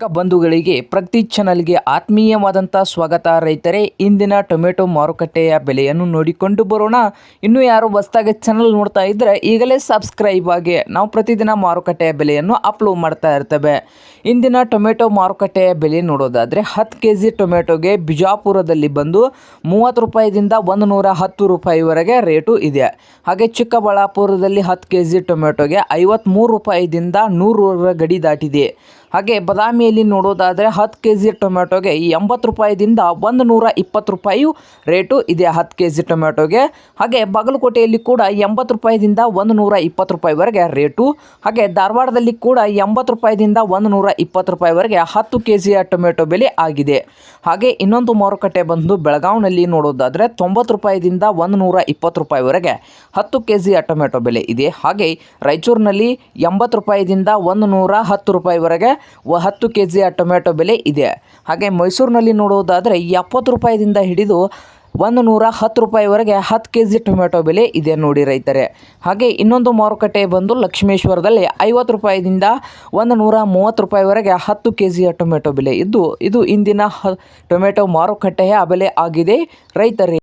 ವೀಕ್ಷಕ ಬಂಧುಗಳಿಗೆ ಪ್ರತಿ ಚಾನಲ್ಗೆ ಆತ್ಮೀಯವಾದಂಥ ಸ್ವಾಗತ. ರೈತರೇ, ಇಂದಿನ ಟೊಮೆಟೊ ಮಾರುಕಟ್ಟೆಯ ಬೆಲೆಯನ್ನು ನೋಡಿಕೊಂಡು ಬರೋಣ. ಇನ್ನು ಯಾರು ಹೊಸ್ದಾಗಿ ಚಾನಲ್ ನೋಡ್ತಾ ಇದ್ದರೆ ಈಗಲೇ ಸಬ್ಸ್ಕ್ರೈಬ್ ಆಗಿ. ನಾವು ಪ್ರತಿದಿನ ಮಾರುಕಟ್ಟೆಯ ಬೆಲೆಯನ್ನು ಅಪ್ಲೋಡ್ ಮಾಡ್ತಾ ಇರ್ತೇವೆ. ಇಂದಿನ ಟೊಮೆಟೊ ಮಾರುಕಟ್ಟೆಯ ಬೆಲೆ ನೋಡೋದಾದರೆ ಹತ್ತು ಕೆ ಜಿ ಟೊಮೆಟೊಗೆ ಬಿಜಾಪುರದಲ್ಲಿ ಬಂದು ಮೂವತ್ತು ರೂಪಾಯಿದಿಂದ ಒಂದು ನೂರ ಹತ್ತು ರೂಪಾಯಿವರೆಗೆ ರೇಟು ಇದೆ. ಹಾಗೆ ಚಿಕ್ಕಬಳ್ಳಾಪುರದಲ್ಲಿ ಹತ್ತು ಕೆ ಜಿ ಟೊಮೆಟೊಗೆ ಐವತ್ತ್ಮೂರು ರೂಪಾಯಿದಿಂದ ನೂರರ ಗಡಿ ದಾಟಿದೆ. ಹಾಗೆ ಬದಾಮಿಯಲ್ಲಿ ನೋಡೋದಾದರೆ ಹತ್ತು ಕೆ ಜಿ ಟೊಮೆಟೊಗೆ ಎಂಬತ್ತು ರೂಪಾಯಿದಿಂದ ಒಂದು ನೂರ ಇಪ್ಪತ್ತು ರೂಪಾಯಿ ರೇಟು ಇದೆ ಹತ್ತು ಕೆ ಜಿ ಟೊಮೆಟೊಗೆ ಹಾಗೆ ಬಾಗಲಕೋಟೆಯಲ್ಲಿ ಕೂಡ ಎಂಬತ್ತು ರೂಪಾಯಿದಿಂದ ಒಂದು ನೂರ ಇಪ್ಪತ್ತು ರೂಪಾಯಿವರೆಗೆ ರೇಟು. ಹಾಗೆ ಧಾರವಾಡದಲ್ಲಿ ಕೂಡ ಎಂಬತ್ತು ರೂಪಾಯಿದಿಂದ ಒಂದು ನೂರ ಇಪ್ಪತ್ತು ರೂಪಾಯಿವರೆಗೆ ಹತ್ತು ಕೆ ಜಿಯ ಟೊಮೆಟೊ ಬೆಲೆ ಆಗಿದೆ. ಹಾಗೆ ಇನ್ನೊಂದು ಮಾರುಕಟ್ಟೆ ಬಂದು ಬೆಳಗಾವಿನಲ್ಲಿ ನೋಡೋದಾದರೆ ತೊಂಬತ್ತು ರೂಪಾಯಿದಿಂದ ಒಂದು ನೂರ ಇಪ್ಪತ್ತು ರೂಪಾಯಿವರೆಗೆ ಹತ್ತು ಕೆ ಜಿಯ ಟೊಮೆಟೊ ಬೆಲೆ ಇದೆ. ಹಾಗೆ ರಾಯಚೂರಿನಲ್ಲಿ ಎಂಬತ್ತು ರೂಪಾಯಿದಿಂದ ಒಂದು ನೂರ ಹತ್ತು ರೂಪಾಯಿವರೆಗೆ ಹತ್ತು ಕೆ ಜಿಯ ಟೊಮೆಟೊ ಬೆಲೆ ಇದೆ. ಹಾಗೆ ಮೈಸೂರಿನಲ್ಲಿ ನೋಡುವುದಾದರೆ ಎಪ್ಪತ್ತು ರೂಪಾಯಿದಿಂದ ಹಿಡಿದು ಒಂದು ನೂರ ಹತ್ತು ರೂಪಾಯಿವರೆಗೆ ಹತ್ತು ಕೆ ಜಿ ಟೊಮೆಟೊ ಬೆಲೆ ಇದೆ ನೋಡಿ ರೈತರೆ. ಹಾಗೆ ಇನ್ನೊಂದು ಮಾರುಕಟ್ಟೆ ಬಂದು ಲಕ್ಷ್ಮೇಶ್ವರದಲ್ಲಿ ಐವತ್ತು ರೂಪಾಯಿದಿಂದ ಒಂದು ನೂರ ಮೂವತ್ತು ರೂಪಾಯಿವರೆಗೆ ಹತ್ತು ಕೆ ಜಿಯ ಟೊಮೆಟೊ ಬೆಲೆ ಇದ್ದು, ಇದು ಇಂದಿನ ಹ ಟೊಮೆಟೊ ಮಾರುಕಟ್ಟೆಯ ಬೆಲೆ ಆಗಿದೆ ರೈತರೇ.